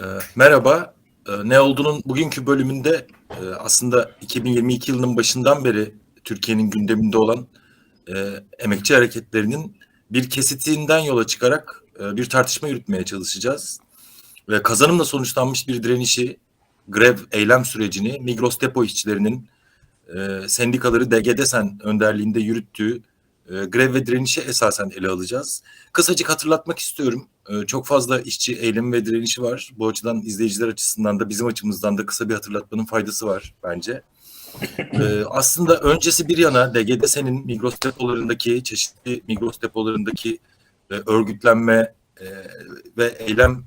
Ee, merhaba. Ee, ne olduğunun bugünkü bölümünde e, aslında 2022 yılının başından beri Türkiye'nin gündeminde olan e, emekçi hareketlerinin bir kesitinden yola çıkarak e, bir tartışma yürütmeye çalışacağız. Ve kazanımla sonuçlanmış bir direnişi, grev, eylem sürecini Migros depo işçilerinin sendikaları DGDSEN önderliğinde yürüttüğü grev ve direnişi esasen ele alacağız. Kısacık hatırlatmak istiyorum. E, çok fazla işçi eylemi ve direnişi var. Bu açıdan izleyiciler açısından da bizim açımızdan da kısa bir hatırlatmanın faydası var bence. E, aslında öncesi bir yana DGDS'nin Migros depolarındaki, çeşitli Migros depolarındaki e, örgütlenme e, ve eylem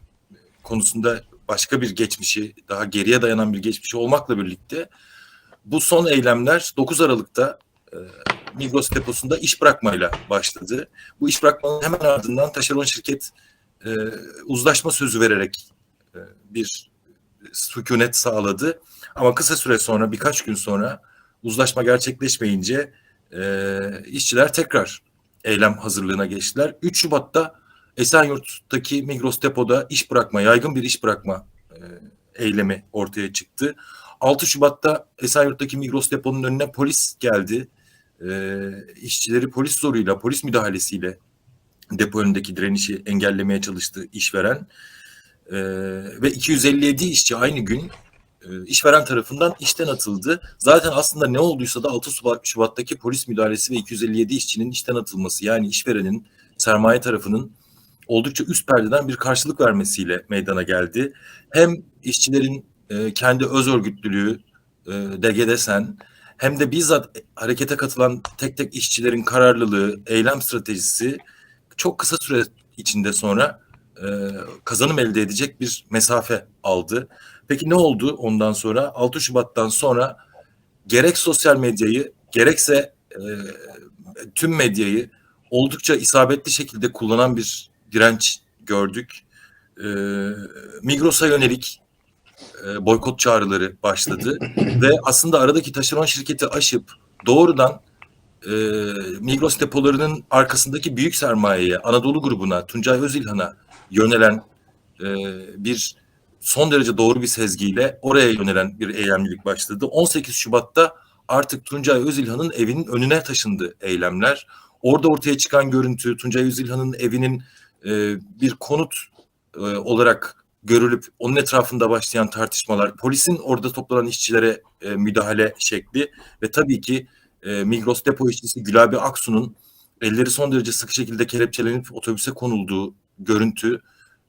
konusunda başka bir geçmişi, daha geriye dayanan bir geçmişi olmakla birlikte bu son eylemler 9 Aralık'ta e, Migros deposunda iş bırakmayla başladı. Bu iş bırakmanın hemen ardından taşeron şirket e, uzlaşma sözü vererek e, bir sükunet sağladı. Ama kısa süre sonra, birkaç gün sonra uzlaşma gerçekleşmeyince e, işçiler tekrar eylem hazırlığına geçtiler. 3 Şubat'ta Esenyurt'taki Migros depoda iş bırakma, yaygın bir iş bırakma e, eylemi ortaya çıktı. 6 Şubat'ta Esenyurt'taki Migros deponun önüne polis geldi. E, işçileri polis zoruyla, polis müdahalesiyle depo önündeki direnişi engellemeye çalıştı işveren. E, ve 257 işçi aynı gün e, işveren tarafından işten atıldı. Zaten aslında ne olduysa da 6 Şubat'taki polis müdahalesi ve 257 işçinin işten atılması yani işverenin sermaye tarafının oldukça üst perdeden bir karşılık vermesiyle meydana geldi. Hem işçilerin e, kendi öz örgütlülüğü e, DGDSEN hem de bizzat harekete katılan tek tek işçilerin kararlılığı, eylem stratejisi çok kısa süre içinde sonra e, kazanım elde edecek bir mesafe aldı. Peki ne oldu ondan sonra? 6 Şubat'tan sonra gerek sosyal medyayı gerekse e, tüm medyayı oldukça isabetli şekilde kullanan bir direnç gördük. E, Migros'a yönelik e, boykot çağrıları başladı ve aslında aradaki taşeron şirketi aşıp doğrudan e, Migros depolarının arkasındaki büyük sermayeye, Anadolu grubuna, Tuncay Özilhan'a yönelen e, bir son derece doğru bir sezgiyle oraya yönelen bir eylemlilik başladı. 18 Şubat'ta artık Tuncay Özilhan'ın evinin önüne taşındı eylemler. Orada ortaya çıkan görüntü Tuncay Özilhan'ın evinin e, bir konut e, olarak görülüp onun etrafında başlayan tartışmalar, polisin orada toplanan işçilere e, müdahale şekli ve tabii ki e, Migros depo işçisi Gülabi Aksu'nun elleri son derece sıkı şekilde kelepçelenip otobüse konulduğu görüntü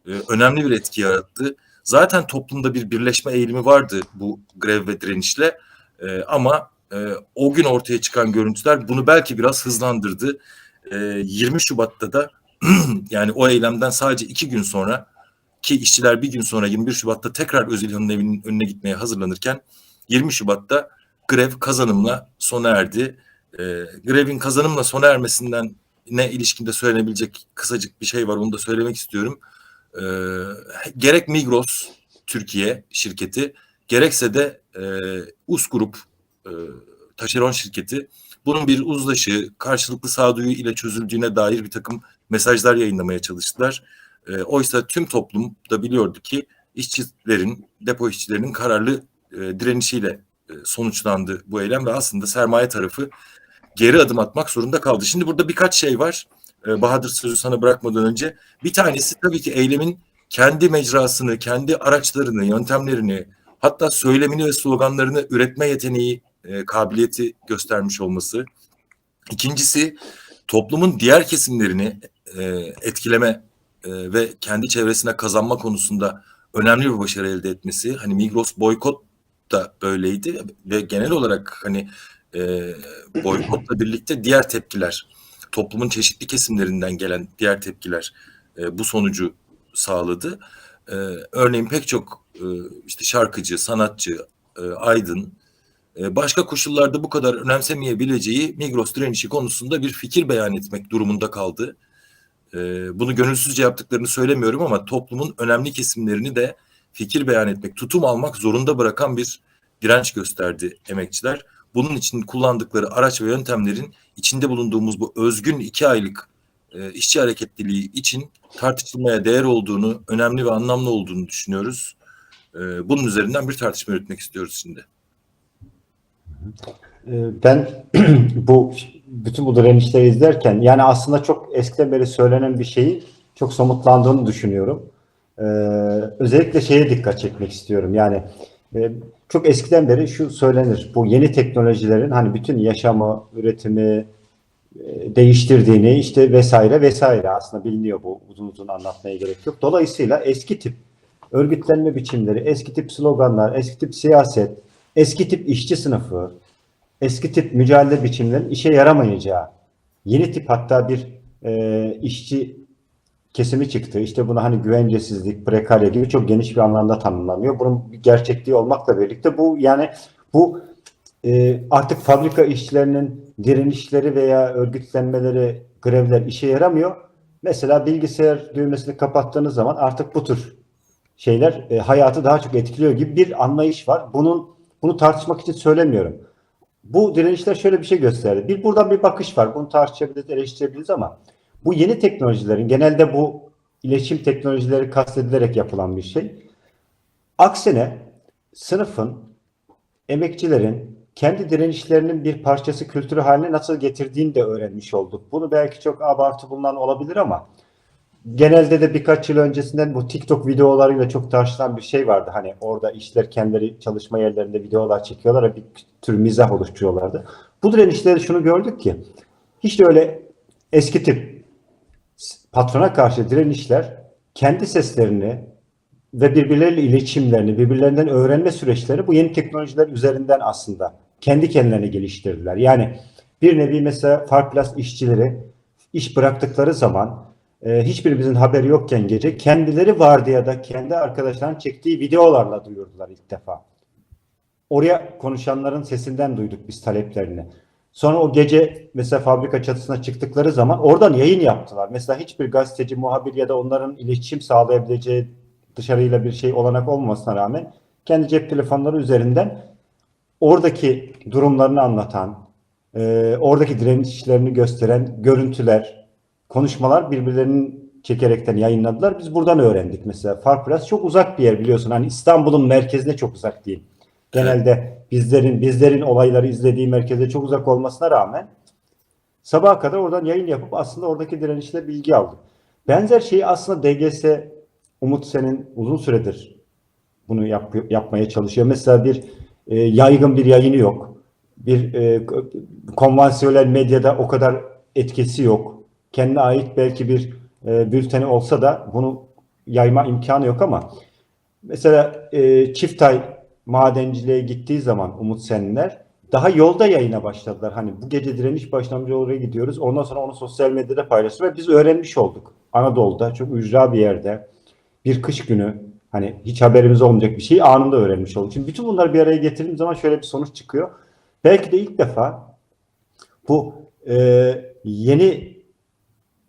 e, önemli bir etki yarattı. Zaten toplumda bir birleşme eğilimi vardı bu grev ve direnişle e, ama e, o gün ortaya çıkan görüntüler bunu belki biraz hızlandırdı. E, 20 Şubat'ta da yani o eylemden sadece iki gün sonra ki işçiler bir gün sonra 21 Şubat'ta tekrar Özilhan'ın evinin önüne gitmeye hazırlanırken 20 Şubat'ta grev kazanımla sona erdi. E, grevin kazanımla sona ermesinden ne ilişkinde söylenebilecek kısacık bir şey var onu da söylemek istiyorum. E, gerek Migros Türkiye şirketi gerekse de e, US Grup e, taşeron şirketi bunun bir uzlaşı, karşılıklı sağduyu ile çözüldüğüne dair bir takım mesajlar yayınlamaya çalıştılar. E, oysa tüm toplum da biliyordu ki işçilerin, depo işçilerinin kararlı e, direnişiyle sonuçlandı bu eylem ve aslında sermaye tarafı geri adım atmak zorunda kaldı. Şimdi burada birkaç şey var. E, Bahadır sözü sana bırakmadan önce. Bir tanesi tabii ki eylemin kendi mecrasını, kendi araçlarını, yöntemlerini, hatta söylemini ve sloganlarını üretme yeteneği, e, kabiliyeti göstermiş olması. İkincisi toplumun diğer kesimlerini e, etkileme e, ve kendi çevresine kazanma konusunda önemli bir başarı elde etmesi. Hani Migros boykot da böyleydi ve genel olarak hani e, boykotla birlikte diğer tepkiler, toplumun çeşitli kesimlerinden gelen diğer tepkiler e, bu sonucu sağladı. E, örneğin pek çok e, işte şarkıcı, sanatçı, e, aydın e, başka koşullarda bu kadar önemsemeyebileceği Migros direnişi konusunda bir fikir beyan etmek durumunda kaldı. E, bunu gönülsüzce yaptıklarını söylemiyorum ama toplumun önemli kesimlerini de fikir beyan etmek, tutum almak zorunda bırakan bir direnç gösterdi emekçiler. Bunun için kullandıkları araç ve yöntemlerin içinde bulunduğumuz bu özgün iki aylık e, işçi hareketliliği için tartışılmaya değer olduğunu, önemli ve anlamlı olduğunu düşünüyoruz. E, bunun üzerinden bir tartışma yürütmek istiyoruz şimdi. Ee, Ben bu bütün bu direnişleri izlerken yani aslında çok eskiden beri söylenen bir şeyi çok somutlandığını düşünüyorum. Ee, özellikle şeye dikkat çekmek istiyorum. Yani e, çok eskiden beri şu söylenir. Bu yeni teknolojilerin hani bütün yaşamı, üretimi e, değiştirdiğini işte vesaire vesaire aslında biliniyor bu uzun uzun anlatmaya gerek yok. Dolayısıyla eski tip örgütlenme biçimleri, eski tip sloganlar, eski tip siyaset, eski tip işçi sınıfı, eski tip mücadele biçimlerinin işe yaramayacağı, yeni tip hatta bir e, işçi kesimi çıktı. İşte buna hani güvencesizlik, prekarya gibi çok geniş bir anlamda tanımlanıyor. Bunun bir gerçekliği olmakla birlikte bu yani bu e, artık fabrika işçilerinin direnişleri veya örgütlenmeleri, grevler işe yaramıyor. Mesela bilgisayar düğmesini kapattığınız zaman artık bu tür şeyler e, hayatı daha çok etkiliyor gibi bir anlayış var. Bunun bunu tartışmak için söylemiyorum. Bu direnişler şöyle bir şey gösterdi. Bir buradan bir bakış var. Bunu tartışabiliriz, eleştirebiliriz ama bu yeni teknolojilerin genelde bu iletişim teknolojileri kastedilerek yapılan bir şey. Aksine sınıfın, emekçilerin kendi direnişlerinin bir parçası kültürü haline nasıl getirdiğini de öğrenmiş olduk. Bunu belki çok abartı bulunan olabilir ama genelde de birkaç yıl öncesinden bu TikTok videolarıyla çok tartışılan bir şey vardı. Hani orada işler kendileri çalışma yerlerinde videolar çekiyorlar bir tür mizah oluşturuyorlardı. Bu direnişlerde şunu gördük ki hiç de öyle eski tip patrona karşı direnişler kendi seslerini ve birbirleriyle iletişimlerini, birbirlerinden öğrenme süreçleri bu yeni teknolojiler üzerinden aslında kendi kendilerine geliştirdiler. Yani bir nevi mesela Farklas işçileri iş bıraktıkları zaman e, hiçbirimizin haberi yokken gece kendileri vardiyada kendi arkadaşlarının çektiği videolarla duyurdular ilk defa. Oraya konuşanların sesinden duyduk biz taleplerini. Sonra o gece mesela fabrika çatısına çıktıkları zaman oradan yayın yaptılar. Mesela hiçbir gazeteci, muhabir ya da onların iletişim sağlayabileceği dışarıyla bir şey olanak olmasına rağmen kendi cep telefonları üzerinden oradaki durumlarını anlatan, e, oradaki direnişlerini gösteren görüntüler, konuşmalar birbirlerinin çekerekten yayınladılar. Biz buradan öğrendik mesela. Farklas çok uzak bir yer biliyorsun. Hani İstanbul'un merkezine çok uzak değil. Genelde bizlerin bizlerin olayları izlediği merkeze çok uzak olmasına rağmen sabaha kadar oradan yayın yapıp aslında oradaki direnişle bilgi aldık. Benzer şeyi aslında DGS Umut Sen'in uzun süredir bunu yap, yapmaya çalışıyor. Mesela bir e, yaygın bir yayını yok. Bir e, konvansiyonel medyada o kadar etkisi yok. Kendine ait belki bir e, bülteni olsa da bunu yayma imkanı yok ama mesela e, Çiftay madenciliğe gittiği zaman Umut Senler daha yolda yayına başladılar. Hani bu gece direniş başlamış oraya gidiyoruz. Ondan sonra onu sosyal medyada paylaşıyor ve biz öğrenmiş olduk. Anadolu'da çok ücra bir yerde bir kış günü hani hiç haberimiz olmayacak bir şeyi anında öğrenmiş olduk. Şimdi bütün bunları bir araya getirdiğim zaman şöyle bir sonuç çıkıyor. Belki de ilk defa bu e, yeni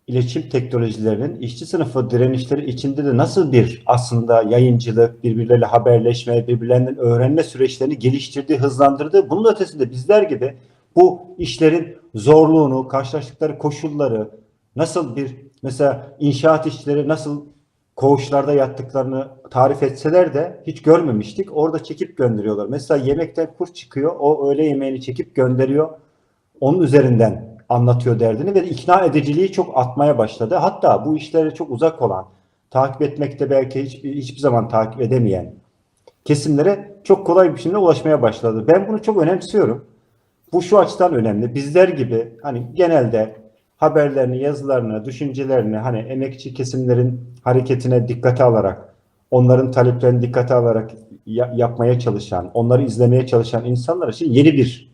iletişim teknolojilerinin işçi sınıfı direnişleri içinde de nasıl bir aslında yayıncılık, birbirleriyle haberleşme, birbirlerinden öğrenme süreçlerini geliştirdiği, hızlandırdığı, bunun ötesinde bizler gibi bu işlerin zorluğunu, karşılaştıkları koşulları, nasıl bir mesela inşaat işçileri nasıl koğuşlarda yattıklarını tarif etseler de hiç görmemiştik. Orada çekip gönderiyorlar. Mesela yemekten kurs çıkıyor, o öğle yemeğini çekip gönderiyor. Onun üzerinden anlatıyor derdini ve ikna ediciliği çok atmaya başladı. Hatta bu işlere çok uzak olan, takip etmekte belki hiç, hiçbir zaman takip edemeyen kesimlere çok kolay bir biçimde ulaşmaya başladı. Ben bunu çok önemsiyorum. Bu şu açıdan önemli. Bizler gibi hani genelde haberlerini, yazılarını, düşüncelerini hani emekçi kesimlerin hareketine dikkate alarak, onların taleplerini dikkate alarak ya- yapmaya çalışan, onları izlemeye çalışan insanlar için yeni bir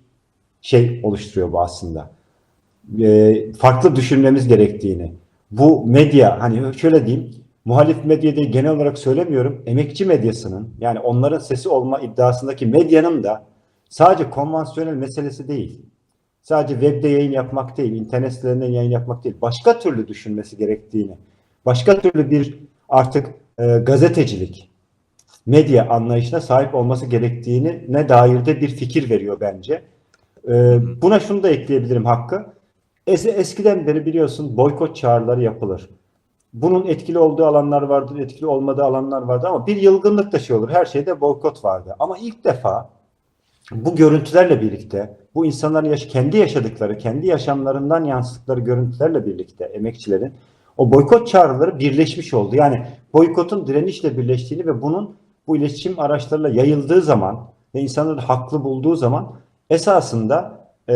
şey oluşturuyor bu aslında e, farklı düşünmemiz gerektiğini. Bu medya hani şöyle diyeyim muhalif medyada genel olarak söylemiyorum emekçi medyasının yani onların sesi olma iddiasındaki medyanın da sadece konvansiyonel meselesi değil. Sadece webde yayın yapmak değil, internet sitelerinden yayın yapmak değil. Başka türlü düşünmesi gerektiğini, başka türlü bir artık e, gazetecilik, medya anlayışına sahip olması gerektiğini ne dair de bir fikir veriyor bence. E, buna şunu da ekleyebilirim Hakkı Es- eskiden beri biliyorsun boykot çağrıları yapılır. Bunun etkili olduğu alanlar vardır, etkili olmadığı alanlar vardır ama bir yılgınlık da şey olur. Her şeyde boykot vardı. Ama ilk defa bu görüntülerle birlikte, bu insanların yaş kendi yaşadıkları, kendi yaşamlarından yansıttıkları görüntülerle birlikte emekçilerin o boykot çağrıları birleşmiş oldu. Yani boykotun direnişle birleştiğini ve bunun bu iletişim araçlarıyla yayıldığı zaman ve insanları haklı bulduğu zaman esasında e,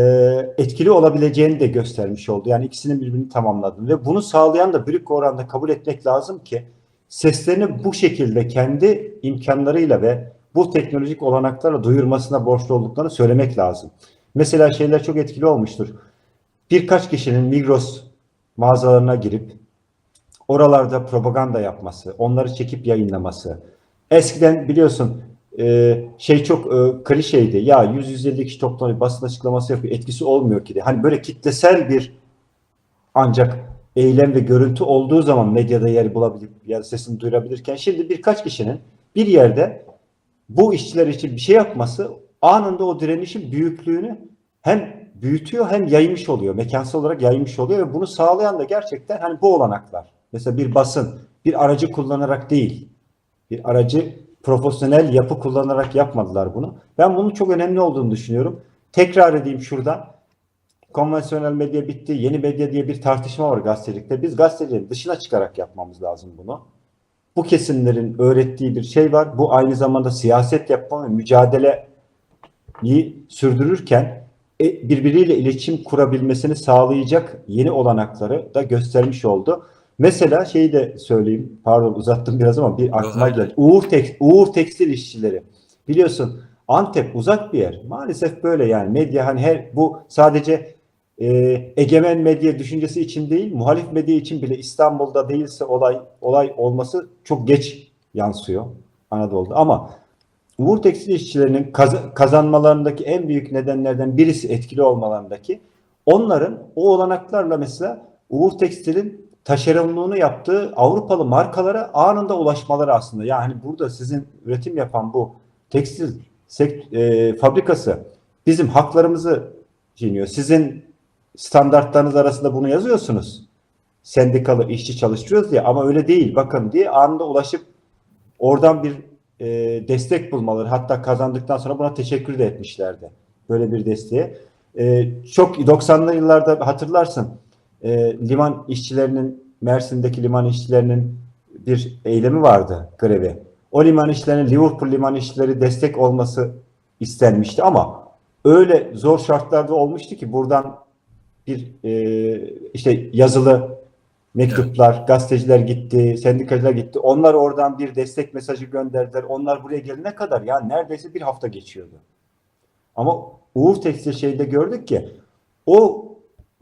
etkili olabileceğini de göstermiş oldu. Yani ikisinin birbirini tamamladı ve bunu sağlayan da büyük oranda kabul etmek lazım ki seslerini bu şekilde kendi imkanlarıyla ve bu teknolojik olanaklarla duyurmasına borçlu olduklarını söylemek lazım. Mesela şeyler çok etkili olmuştur. Birkaç kişinin Migros mağazalarına girip oralarda propaganda yapması, onları çekip yayınlaması. Eskiden biliyorsun e, şey çok e, klişeydi. Ya 100-150 kişi toplanıyor basın açıklaması yapıyor. Etkisi olmuyor ki de. Hani böyle kitlesel bir ancak eylem ve görüntü olduğu zaman medyada yer bulabilir da sesini duyurabilirken şimdi birkaç kişinin bir yerde bu işçiler için bir şey yapması anında o direnişin büyüklüğünü hem büyütüyor hem yaymış oluyor. Mekansal olarak yaymış oluyor ve bunu sağlayan da gerçekten hani bu olanaklar. Mesela bir basın bir aracı kullanarak değil bir aracı profesyonel yapı kullanarak yapmadılar bunu. Ben bunun çok önemli olduğunu düşünüyorum. Tekrar edeyim şuradan. Konvansiyonel medya bitti, yeni medya diye bir tartışma var gazetecilikte. Biz gazetecilerin dışına çıkarak yapmamız lazım bunu. Bu kesimlerin öğrettiği bir şey var. Bu aynı zamanda siyaset yapma ve mücadeleyi sürdürürken e, birbiriyle iletişim kurabilmesini sağlayacak yeni olanakları da göstermiş oldu. Mesela şeyi de söyleyeyim. Pardon uzattım biraz ama bir aklıma geldi. Uğur, tek, Uğur Tekstil işçileri. Biliyorsun Antep uzak bir yer. Maalesef böyle yani medya hani her bu sadece e, egemen medya düşüncesi için değil, muhalif medya için bile İstanbul'da değilse olay olay olması çok geç yansıyor Anadolu'da. Ama Uğur Tekstil işçilerinin kaz- kazanmalarındaki en büyük nedenlerden birisi etkili olmalarındaki onların o olanaklarla mesela Uğur Tekstil'in taşeronluğunu yaptığı Avrupalı markalara anında ulaşmaları aslında. Yani burada sizin üretim yapan bu tekstil e, fabrikası bizim haklarımızı çiğniyor. Sizin standartlarınız arasında bunu yazıyorsunuz. Sendikalı işçi çalıştırıyoruz diye ama öyle değil bakın diye anında ulaşıp oradan bir e, destek bulmaları hatta kazandıktan sonra buna teşekkür de etmişlerdi. Böyle bir desteğe. E, çok 90'lı yıllarda hatırlarsın e, liman işçilerinin Mersin'deki liman işçilerinin bir eylemi vardı grevi. O liman işçilerinin Liverpool liman işçileri destek olması istenmişti ama öyle zor şartlarda olmuştu ki buradan bir e, işte yazılı mektuplar, gazeteciler gitti, sendikacılar gitti. Onlar oradan bir destek mesajı gönderdiler. Onlar buraya gelene kadar ya neredeyse bir hafta geçiyordu. Ama Uğur Tekstil şeyde gördük ki o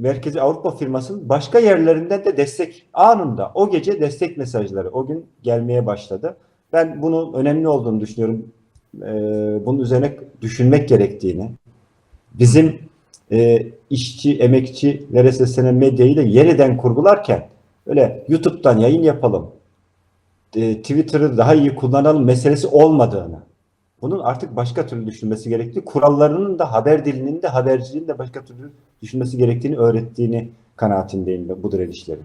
Merkezi Avrupa firmasının başka yerlerinden de destek anında o gece destek mesajları o gün gelmeye başladı. Ben bunun önemli olduğunu düşünüyorum. Ee, bunun üzerine düşünmek gerektiğini. Bizim e, işçi, emekçilere seslenen medyayı da yeniden kurgularken öyle YouTube'dan yayın yapalım, e, Twitter'ı daha iyi kullanalım meselesi olmadığını, bunun artık başka türlü düşünmesi gerektiği, kurallarının da haber dilinin de haberciliğin de başka türlü düşünmesi gerektiğini öğrettiğini kanaatindeyim bu direnişlerin.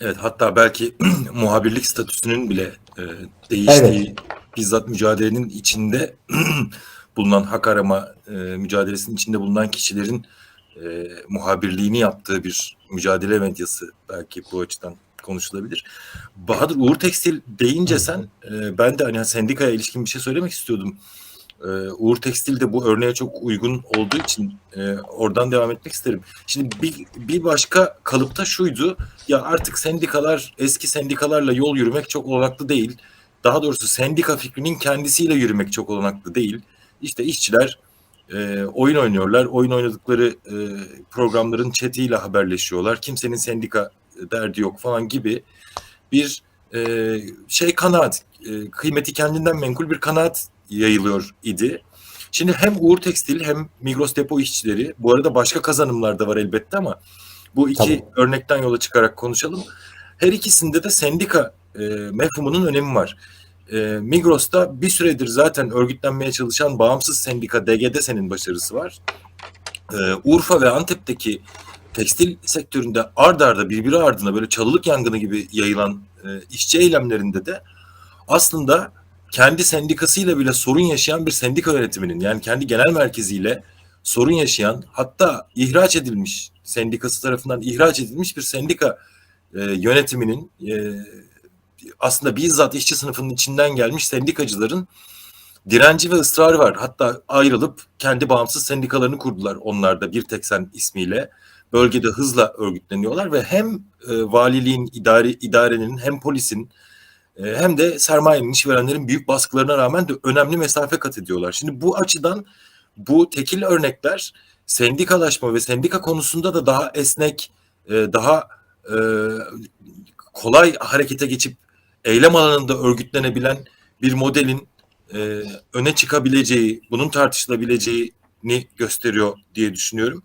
Evet hatta belki muhabirlik statüsünün bile e, değiştiği bizzat mücadelenin içinde bulunan hak arama e, mücadelesinin içinde bulunan kişilerin e, muhabirliğini yaptığı bir mücadele medyası belki bu açıdan konuşulabilir. Bahadır Uğur Tekstil deyince sen e, ben de hani sendikaya ilişkin bir şey söylemek istiyordum. E, Uğur Tekstil de bu örneğe çok uygun olduğu için e, oradan devam etmek isterim. Şimdi bir, bir başka kalıpta şuydu. Ya artık sendikalar eski sendikalarla yol yürümek çok olanaklı değil. Daha doğrusu sendika fikrinin kendisiyle yürümek çok olanaklı değil. İşte işçiler e, oyun oynuyorlar. Oyun oynadıkları e, programların chatiyle haberleşiyorlar. Kimsenin sendika derdi yok falan gibi bir e, şey kanaat, e, kıymeti kendinden menkul bir kanaat yayılıyor idi. Şimdi hem Uğur Tekstil hem Migros Depo işçileri, bu arada başka kazanımlar da var elbette ama bu iki Tabii. örnekten yola çıkarak konuşalım. Her ikisinde de sendika e, mefhumunun önemi var. E, Migros'ta bir süredir zaten örgütlenmeye çalışan bağımsız sendika DGDS'nin başarısı var. E, Urfa ve Antep'teki tekstil sektöründe ard arda birbiri ardına böyle çalılık yangını gibi yayılan e, işçi eylemlerinde de aslında kendi sendikasıyla bile sorun yaşayan bir sendika yönetiminin yani kendi genel merkeziyle sorun yaşayan hatta ihraç edilmiş sendikası tarafından ihraç edilmiş bir sendika e, yönetiminin e, aslında bizzat işçi sınıfının içinden gelmiş sendikacıların direnci ve ısrarı var. Hatta ayrılıp kendi bağımsız sendikalarını kurdular onlar da bir tek sen ismiyle. Bölgede hızla örgütleniyorlar ve hem e, valiliğin, idari, idarenin hem polisin e, hem de sermayenin, işverenlerin büyük baskılarına rağmen de önemli mesafe kat ediyorlar. Şimdi bu açıdan bu tekil örnekler sendikalaşma ve sendika konusunda da daha esnek, e, daha e, kolay harekete geçip eylem alanında örgütlenebilen bir modelin e, öne çıkabileceği, bunun tartışılabileceğini gösteriyor diye düşünüyorum.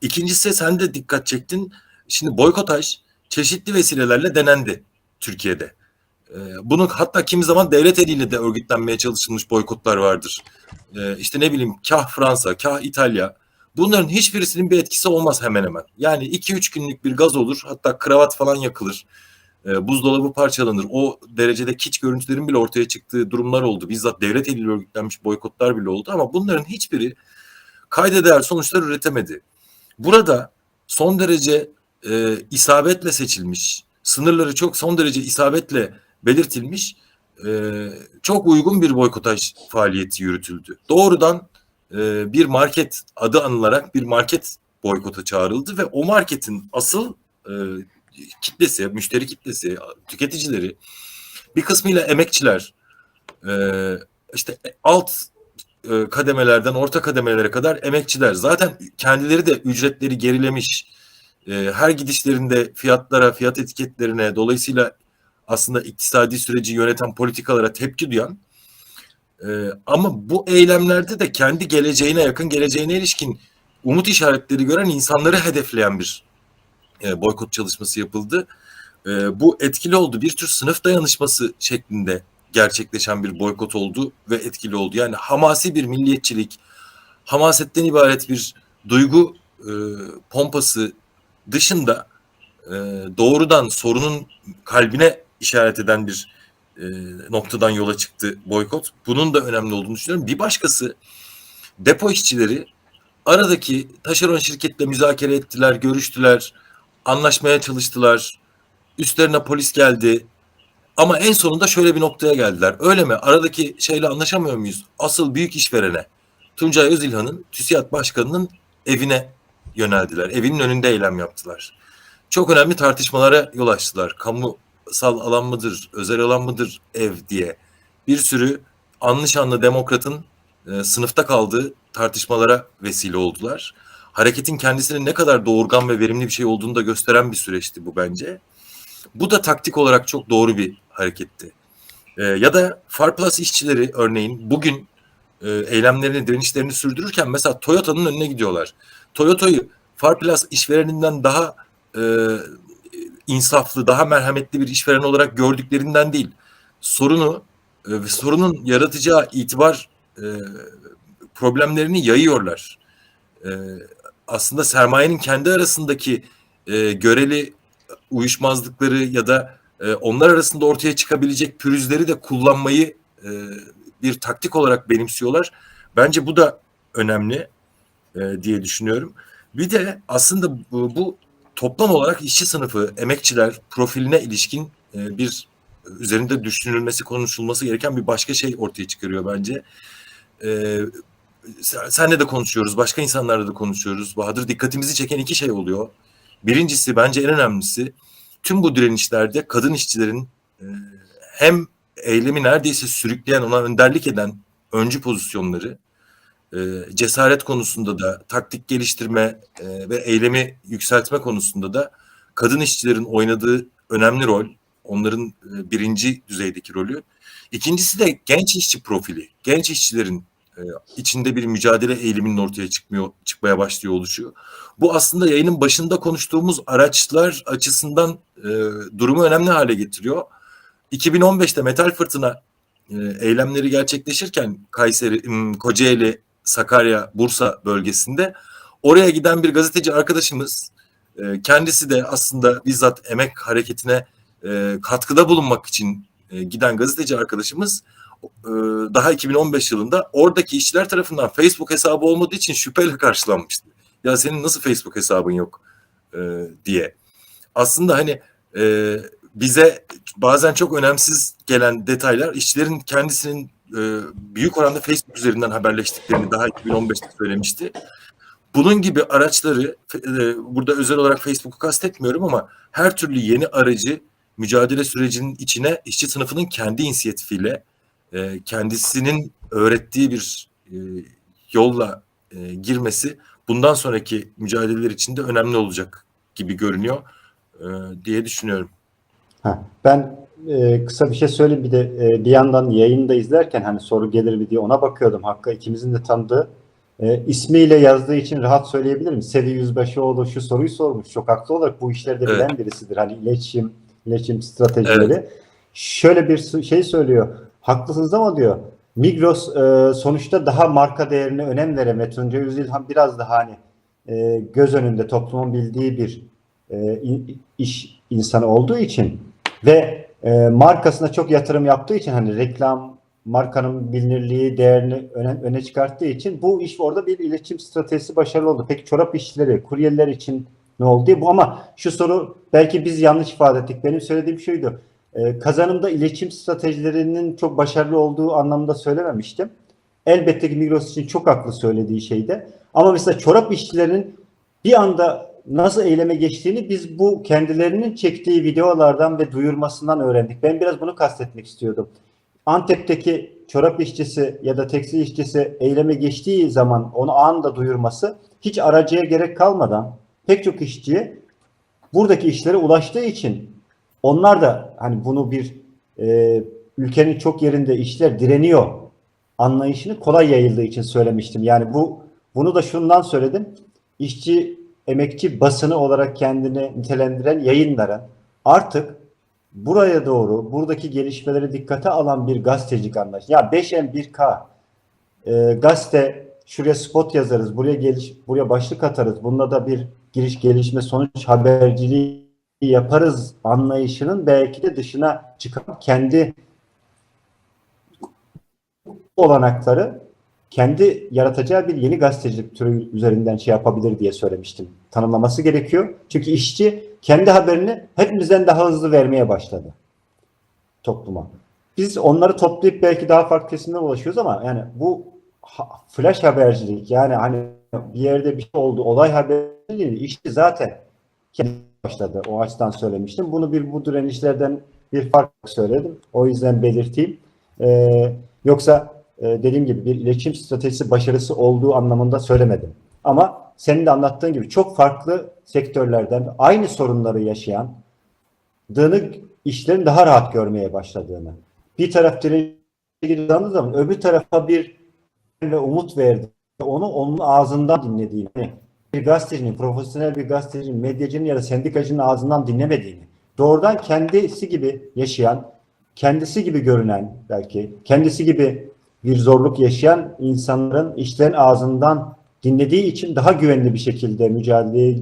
İkincisi sen de dikkat çektin. Şimdi boykotaj çeşitli vesilelerle denendi Türkiye'de. E, bunu hatta kimi zaman devlet eliyle de örgütlenmeye çalışılmış boykotlar vardır. E, işte ne bileyim kah Fransa, kah İtalya. Bunların hiçbirisinin bir etkisi olmaz hemen hemen. Yani 2-3 günlük bir gaz olur. Hatta kravat falan yakılır. E, buzdolabı parçalanır. O derecede kiç görüntülerin bile ortaya çıktığı durumlar oldu. Bizzat devlet eliyle örgütlenmiş boykotlar bile oldu. Ama bunların hiçbiri kayda değer sonuçlar üretemedi. Burada son derece e, isabetle seçilmiş, sınırları çok son derece isabetle belirtilmiş, e, çok uygun bir boykotaj faaliyeti yürütüldü. Doğrudan e, bir market adı anılarak bir market boykota çağrıldı ve o marketin asıl e, kitlesi, müşteri kitlesi, tüketicileri bir kısmıyla emekçiler, e, işte alt e, kademelerden orta kademelere kadar emekçiler. Zaten kendileri de ücretleri gerilemiş. E, her gidişlerinde fiyatlara, fiyat etiketlerine, dolayısıyla aslında iktisadi süreci yöneten politikalara tepki duyan e, ama bu eylemlerde de kendi geleceğine yakın geleceğine ilişkin umut işaretleri gören insanları hedefleyen bir boykot çalışması yapıldı. Bu etkili oldu. Bir tür sınıf dayanışması şeklinde gerçekleşen bir boykot oldu ve etkili oldu. Yani hamasi bir milliyetçilik, hamasetten ibaret bir duygu e, pompası dışında e, doğrudan sorunun kalbine işaret eden bir e, noktadan yola çıktı boykot. Bunun da önemli olduğunu düşünüyorum. Bir başkası depo işçileri aradaki taşeron şirketle müzakere ettiler, görüştüler, anlaşmaya çalıştılar. Üstlerine polis geldi. Ama en sonunda şöyle bir noktaya geldiler. Öyle mi? Aradaki şeyle anlaşamıyor muyuz? Asıl büyük işverene Tuncay Özilhan'ın TÜSİAD Başkanı'nın evine yöneldiler. Evinin önünde eylem yaptılar. Çok önemli tartışmalara yol açtılar. Kamusal alan mıdır, özel alan mıdır ev diye. Bir sürü anlı demokratın e, sınıfta kaldığı tartışmalara vesile oldular. Hareketin kendisinin ne kadar doğurgan ve verimli bir şey olduğunu da gösteren bir süreçti bu bence. Bu da taktik olarak çok doğru bir hareketti. E, ya da Farplus işçileri örneğin bugün e, eylemlerini, direnişlerini sürdürürken mesela Toyota'nın önüne gidiyorlar. Toyota'yı Farplus işvereninden daha e, insaflı, daha merhametli bir işveren olarak gördüklerinden değil. Sorunu e, ve sorunun yaratacağı itibar e, problemlerini yayıyorlar. E, aslında sermayenin kendi arasındaki e, göreli uyuşmazlıkları ya da e, onlar arasında ortaya çıkabilecek pürüzleri de kullanmayı e, bir taktik olarak benimsiyorlar. Bence bu da önemli e, diye düşünüyorum. Bir de aslında bu, bu toplam olarak işçi sınıfı, emekçiler profiline ilişkin e, bir üzerinde düşünülmesi, konuşulması gereken bir başka şey ortaya çıkarıyor bence. E, senle de konuşuyoruz, başka insanlarla da konuşuyoruz. Bahadır dikkatimizi çeken iki şey oluyor. Birincisi bence en önemlisi tüm bu direnişlerde kadın işçilerin e, hem eylemi neredeyse sürükleyen, ona önderlik eden öncü pozisyonları, e, cesaret konusunda da, taktik geliştirme e, ve eylemi yükseltme konusunda da kadın işçilerin oynadığı önemli rol, onların birinci düzeydeki rolü. İkincisi de genç işçi profili, genç işçilerin e, içinde bir mücadele eğiliminin ortaya çıkmıyor, çıkmaya başlıyor oluşu. Bu aslında yayının başında konuştuğumuz araçlar açısından e, durumu önemli hale getiriyor. 2015'te Metal Fırtına e, eylemleri gerçekleşirken Kayseri, Kocaeli, Sakarya, Bursa bölgesinde oraya giden bir gazeteci arkadaşımız E, kendisi de aslında bizzat emek hareketine e, katkıda bulunmak için e, giden gazeteci arkadaşımız daha 2015 yılında oradaki işçiler tarafından Facebook hesabı olmadığı için şüpheyle karşılanmıştı. Ya senin nasıl Facebook hesabın yok e, diye. Aslında hani e, bize bazen çok önemsiz gelen detaylar işçilerin kendisinin e, büyük oranda Facebook üzerinden haberleştiklerini daha 2015'te söylemişti. Bunun gibi araçları burada özel olarak Facebook'u kastetmiyorum ama her türlü yeni aracı mücadele sürecinin içine işçi sınıfının kendi inisiyatifiyle e, kendisinin öğrettiği bir e, yolla e, girmesi bundan sonraki mücadeleler için de önemli olacak gibi görünüyor e, diye düşünüyorum. Ha, ben e, kısa bir şey söyleyeyim bir de e, bir yandan yayını da izlerken hani soru gelir mi diye ona bakıyordum. Hakkı ikimizin de tanıdığı e, ismiyle yazdığı için rahat söyleyebilirim. Sevi Yüzbaşıoğlu şu soruyu sormuş. Çok haklı olarak bu işlerde Evet. bilen birisidir. Hani iletişim, iletişim stratejileri. Şöyle bir şey söylüyor. Haklısınız ama diyor Migros e, sonuçta daha marka değerine önem veren ve Tuncay Özilhan biraz daha hani e, göz önünde toplumun bildiği bir e, iş insanı olduğu için ve e, markasına çok yatırım yaptığı için hani reklam markanın bilinirliği değerini öne, öne çıkarttığı için bu iş orada bir iletişim stratejisi başarılı oldu. Peki çorap işçileri, kuryeler için ne oldu diye bu ama şu soru belki biz yanlış ifade ettik. Benim söylediğim şuydu. E, kazanımda iletişim stratejilerinin çok başarılı olduğu anlamda söylememiştim. Elbette ki Migros için çok haklı söylediği şeyde. Ama mesela çorap işçilerinin bir anda nasıl eyleme geçtiğini biz bu kendilerinin çektiği videolardan ve duyurmasından öğrendik. Ben biraz bunu kastetmek istiyordum. Antep'teki çorap işçisi ya da tekstil işçisi eyleme geçtiği zaman onu anında duyurması hiç aracıya gerek kalmadan pek çok işçiye buradaki işlere ulaştığı için onlar da hani bunu bir e, ülkenin çok yerinde işler direniyor anlayışını kolay yayıldığı için söylemiştim. Yani bu bunu da şundan söyledim. İşçi, emekçi basını olarak kendini nitelendiren yayınların artık buraya doğru, buradaki gelişmeleri dikkate alan bir gazetecilik anlayışı. Ya 5M 1K e, gazete şuraya spot yazarız, buraya geliş, buraya başlık atarız. Bunda da bir giriş gelişme sonuç haberciliği yaparız anlayışının belki de dışına çıkan kendi olanakları kendi yaratacağı bir yeni gazetecilik türü üzerinden şey yapabilir diye söylemiştim. Tanımlaması gerekiyor. Çünkü işçi kendi haberini hepimizden daha hızlı vermeye başladı topluma. Biz onları toplayıp belki daha farklı kesimlere ulaşıyoruz ama yani bu flash habercilik yani hani bir yerde bir şey oldu olay haberciliği işçi zaten kendi başladı. O açıdan söylemiştim. Bunu bir bu direnişlerden bir fark söyledim. O yüzden belirteyim. Ee, yoksa e, dediğim gibi bir iletişim stratejisi başarısı olduğu anlamında söylemedim. Ama senin de anlattığın gibi çok farklı sektörlerden aynı sorunları yaşayan dığını işlerin daha rahat görmeye başladığını. Bir taraf direnişe girdiği zaman öbür tarafa bir umut verdi. Onu onun ağzından dinlediğini. Bir gazetecinin, profesyonel bir gazetecinin, medyacının ya da sendikacının ağzından dinlemediğini. Doğrudan kendisi gibi yaşayan, kendisi gibi görünen belki, kendisi gibi bir zorluk yaşayan insanların işlerin ağzından dinlediği için daha güvenli bir şekilde mücadeleye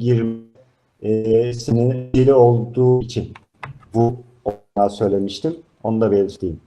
girmesini olduğu için bu ona söylemiştim. Onu da belirteyim.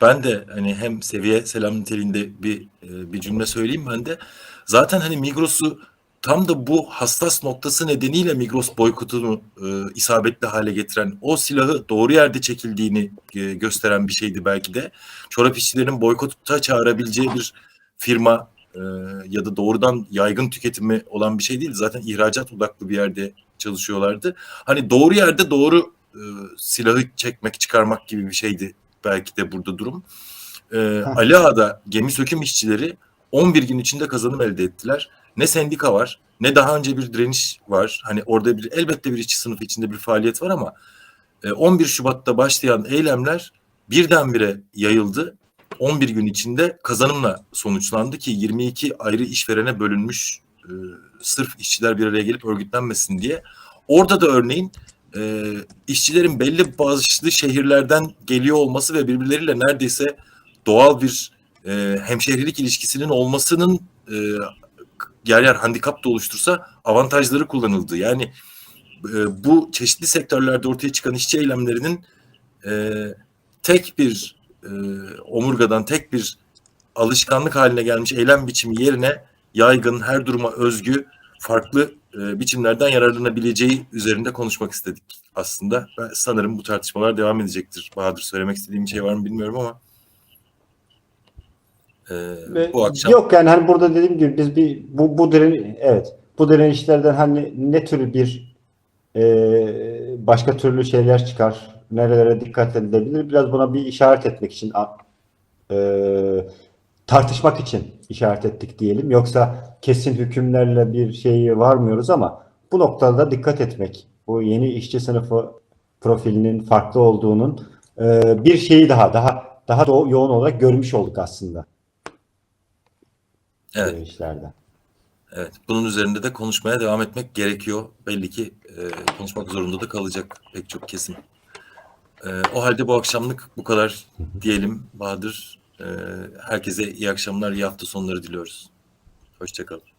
Ben de hani hem seviye selam niteliğinde bir e, bir cümle söyleyeyim ben de. Zaten hani Migros'u tam da bu hassas noktası nedeniyle Migros boykotunu e, isabetli hale getiren o silahı doğru yerde çekildiğini e, gösteren bir şeydi belki de. Çorap işçilerinin boykota çağırabileceği bir firma e, ya da doğrudan yaygın tüketimi olan bir şey değil. Zaten ihracat odaklı bir yerde çalışıyorlardı. Hani doğru yerde doğru e, silahı çekmek, çıkarmak gibi bir şeydi belki de burada durum. Ee, Ali Ağa'da gemi söküm işçileri 11 gün içinde kazanım elde ettiler. Ne sendika var, ne daha önce bir direniş var. Hani orada bir elbette bir işçi sınıfı içinde bir faaliyet var ama e, 11 Şubat'ta başlayan eylemler birdenbire yayıldı. 11 gün içinde kazanımla sonuçlandı ki 22 ayrı işverene bölünmüş e, sırf işçiler bir araya gelip örgütlenmesin diye. Orada da örneğin e, işçilerin belli bazı şehirlerden geliyor olması ve birbirleriyle neredeyse doğal bir e, hemşehrilik ilişkisinin olmasının e, yer yer handikap da oluştursa avantajları kullanıldı. Yani e, bu çeşitli sektörlerde ortaya çıkan işçi eylemlerinin e, tek bir e, omurgadan, tek bir alışkanlık haline gelmiş eylem biçimi yerine yaygın, her duruma özgü, farklı e, biçimlerden yararlanabileceği üzerinde konuşmak istedik aslında. Ben sanırım bu tartışmalar devam edecektir. Bahadır söylemek istediğim bir şey var mı bilmiyorum ama e, Ve bu akşam Yok yani hani burada dediğim gibi biz bir bu bu diren evet bu direnişlerden hani ne tür bir e, başka türlü şeyler çıkar, nerelere dikkat edilebilir biraz buna bir işaret etmek için e, tartışmak için işaret ettik diyelim. Yoksa kesin hükümlerle bir şeyi varmıyoruz ama bu noktada dikkat etmek, bu yeni işçi sınıfı profilinin farklı olduğunun e, bir şeyi daha daha daha yoğun olarak görmüş olduk aslında evet. direnişlerde. Evet, bunun üzerinde de konuşmaya devam etmek gerekiyor. Belli ki e, konuşmak zorunda da kalacak pek çok kesim. E, o halde bu akşamlık bu kadar diyelim Bahadır. E, herkese iyi akşamlar, iyi hafta sonları diliyoruz. Hoşçakalın.